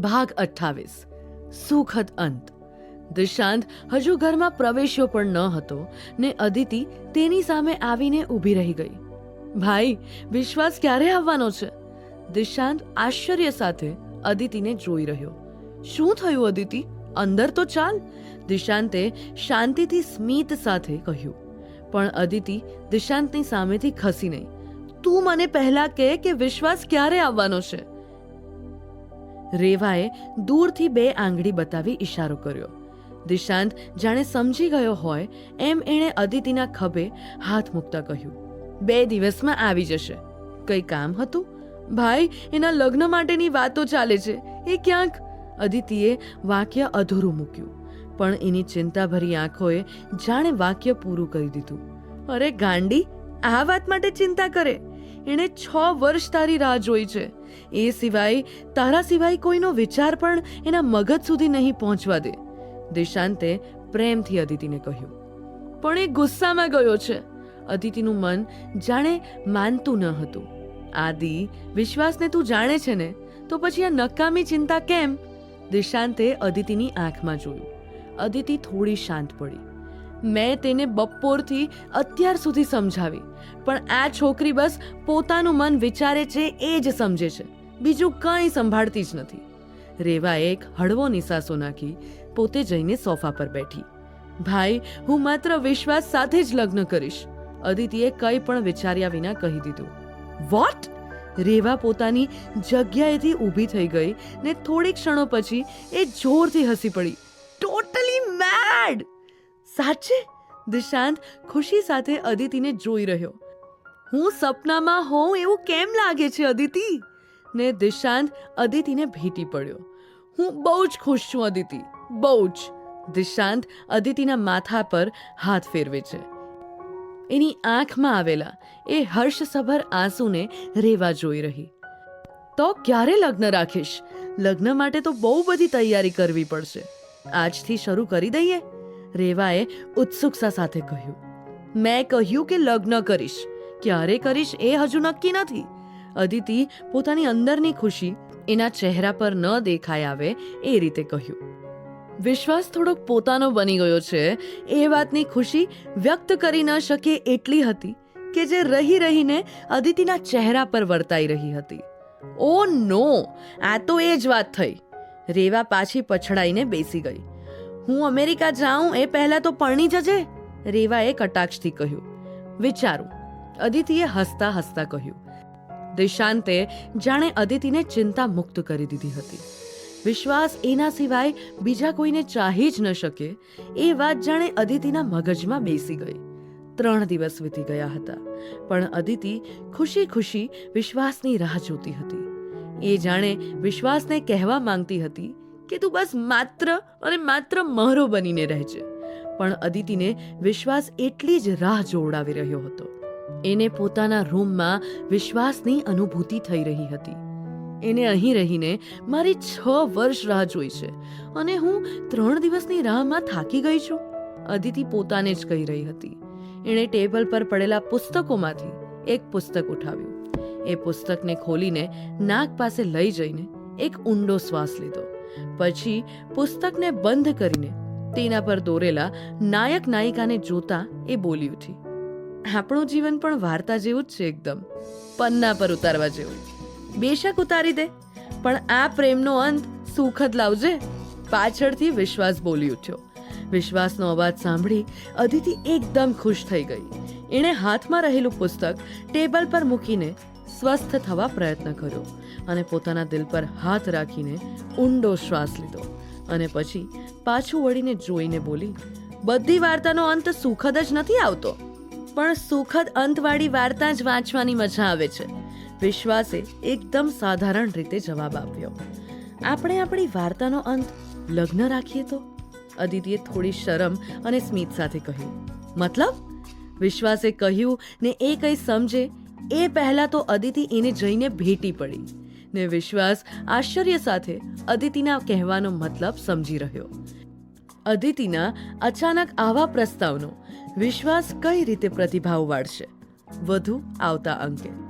ભાગ અઠ્ઠાવીસ. સુખદ અંત. દિશાંત હજુ ઘરમાં પ્રવેશ્યો પણ ન હતો ને અદિતિ તેની સામે આવીને ઊભી રહી ગઈ. ભાઈ, વિશ્વાસ ક્યારે આવવાનો છે? દિશાંત આશ્ચર્ય સાથે અદિતિને જોઈ રહ્યો. શું થયું અદિતિ? અંદર તો ચાલ દિશાંતે શાંતિથી સ્મિત સાથે કહ્યું. પણ અદિતિ દિશાંતની સામેથી ખસી નહીં. તું મને પહેલા કહે કે વિશ્વાસ ક્યારે આવવાનો છે? રેવાએ દૂરથી બે આંગળી બતાવી ઈશારો કર્યો. દિશાંત જાણે સમજી ગયો હોય એમ એણે અદિતિના ખભે હાથ મૂકતા કહ્યું, બે દિવસમાં આવી જશે. કઈ કામ હતું? ભાઈ, એના લગ્ન માટેની વાતો ચાલે છે. એ ક્યાંક? અદિતિએ વાક્ય અધૂરું મૂક્યું, પણ એની ચિંતાભરી આંખોએ જાણે વાક્ય પૂરું કરી દીધું, અરે ગાંડી, આ વાત માટે ચિંતા કરે. એણે છ વર્ષ તારી રાહ જોઈ છે. એ સિવાય તારા સિવાય કોઈનો વિચાર પણ એના મગજ સુધી નહીં પહોંચવા દે. દિશાંતે પ્રેમથી અદિતિને કહ્યું, પણ એ ગુસ્સામાં ગયો છે. અદિતિનું મન જાણે માનતું ન હતું. આદિ, વિશ્વાસને તું જાણે છે ને? તો પછી આ નકામી ચિંતા કેમ? દિશાંતે અદિતિની આંખમાં જોયું. અદિતિ થોડી શાંત પડી. મેં તેને બપોરથી અત્યાર સુધી સમજાવી. પણ આ છોકરી બસ પોતાનું મન વિચારે છે, એ જ સમજે છે. બીજું કંઈ સંભાળતી જ નથી. રેવા એક હળવો નિસાસો નાખી, પોતે જઈને સોફા પર બેઠી. ભાઈ, હું માત્ર વિશ્વાસ સાથે જ લગ્ન કરીશ. અદિતિએ કંઈ પણ વિચાર્યા વિના કહી દીધું. વોટ? રેવા પોતાની જગ્યાએથી ઊભી થઈ ગઈ ને થોડી ક્ષણો પછી એ જોરથી હસી પડી. Totally mad! સાચે? દિશાંત ખુશી સાથે અદિતિને જોઈ રહ્યો. હું સપનામાં હોઉં એવું કેમ લાગે છે, અદિતિ? ને દિશાંત અદિતિને ભેટી પડ્યો. હું બહુ જ ખુશ છું, અદિતિ, બહુ જ. દિશાંત અદિતિના માથા પર હાથ ફેરવે છે. એની આંખમાં આવેલા એ હર્ષસભર આંસુને રેવા જોઈ રહી. તો ક્યારે લગ્ન રાખીશ? લગ્ન માટે તો બહુ બધી તૈયારી કરવી પડશે. આજથી શરૂ કરી દઈએ. રેવાએ ઉત્સુકતા સાથે કહ્યું, મેં કહ્યું કે લગ્ન કરીશ. ક્યારે કરીશ એ હજુ નક્કી નથી. અદિતિ પોતાની અંદરની ખુશી એના ચહેરા પર ન દેખાય આવે એ રીતે કહ્યું, વિશ્વાસ થોડોક પોતાનો બની ગયો છે. એ વાતની ખુશી વ્યક્ત કરી ન શકે એટલી હતી કે જે રહી રહીને અદિતિના ચહેરા પર વર્તાઈ રહી હતી. ઓ નો! આ તો એ જ વાત થઈ. રેવા પાછી પછડાઈને બેસી ગઈ. હું અમેરિકા જાઉં એ પહેલા તો પરણી જજે? રેવાએ કટાક્ષથી કહ્યું. વિચારું. અદિતિએ હસતા હસતા કહ્યું. દિશાંતે જાણે અદિતિને ચિંતા મુક્ત કરી દીધી હતી. વિશ્વાસ એના સિવાય બીજા કોઈને ચાહી જ ન શકે એ વાત જાણે અદિતિના મગજમાં બેસી ગઈ. ત્રણ દિવસ વીતી ગયા હતા, પણ અદિતિ ખુશી ખુશી વિશ્વાસની રાહ જોતી હતી. એ જાણે વિશ્વાસને કહેવા માંગતી હતી કે તું બસ માત્ર અને માત્ર મારો બનીને રહેજે. પણ અદિતિને વિશ્વાસ એટલી જ રાહ જોવડાવી રહ્યો હતો. એને પોતાના રૂમમાં વિશ્વાસની અનુભૂતિ થઈ રહી હતી. એને અહીં રહીને મારી છ વર્ષ રાહ જોઈ છે અને હું ત્રણ દિવસની રાહમાં થાકી ગઈ છું. અદિતિ પોતાને જ કહી રહી હતી. એણે ટેબલ પર પડેલા પુસ્તકોમાંથી એક પુસ્તક ઉઠાવ્યું. એ પુસ્તકને ખોલીને નાક પાસે લઈ જઈને એક ઊંડો શ્વાસ લીધો. પછી પુસ્તકને બંધ કરીને તેના પર દોરેલા નાયક નાયિકાને જોતા એ બોલી ઉઠી. આપણું જીવન પણ વાર્તા જેવું જ છે એકદમ. પન્ના પર ઉતારવા જેવું. બેશક ઉતારી દે. પણ આ પ્રેમનો અંત સુખદ લાવજે. પાછળથી વિશ્વાસ બોલી ઉઠ્યો. વિશ્વાસનો અવાજ સાંભળી અદિતિ એકદમ ખુશ થઈ ગઈ. એણે હાથમાં રહેલું પુસ્તક ટેબલ પર મૂકીને સ્વસ્થ થવા પ્રયત્ન કર્યો અને પોતાના દિલ પર હાથ રાખીને ઊંડો શ્વાસ લીધો. અને પછી પાછું વળીને જોઈને બોલી, બધી વાર્તાનો અંત સુખદ જ નથી આવતો. પણ સુખદ અંતવાળી વાર્તા જ વાંચવાની મજા આવે છે. વિશ્વાસે એકદમ સાધારણ રીતે જવાબ આપ્યો. આપણે આપણી વાર્તાનો અંત લગ્ન રાખીએ તો? અદિતિએ થોડી શરમ અને સ્મિત સાથે કહ્યું. મતલબ? વિશ્વાસે કહ્યું ને એ કંઈ સમજે એ પહેલા તો અદિતિ એને જઈને ભેટી પડી. ને વિશ્વાસ આશ્ચર્ય સાથે અદિતિના કહેવાનો મતલબ સમજી રહ્યો. અદિતિના અચાનક આવા પ્રસ્તાવનો વિશ્વાસ કઈ રીતે પ્રતિભાવ વાળશે? વધુ આવતા અંકે.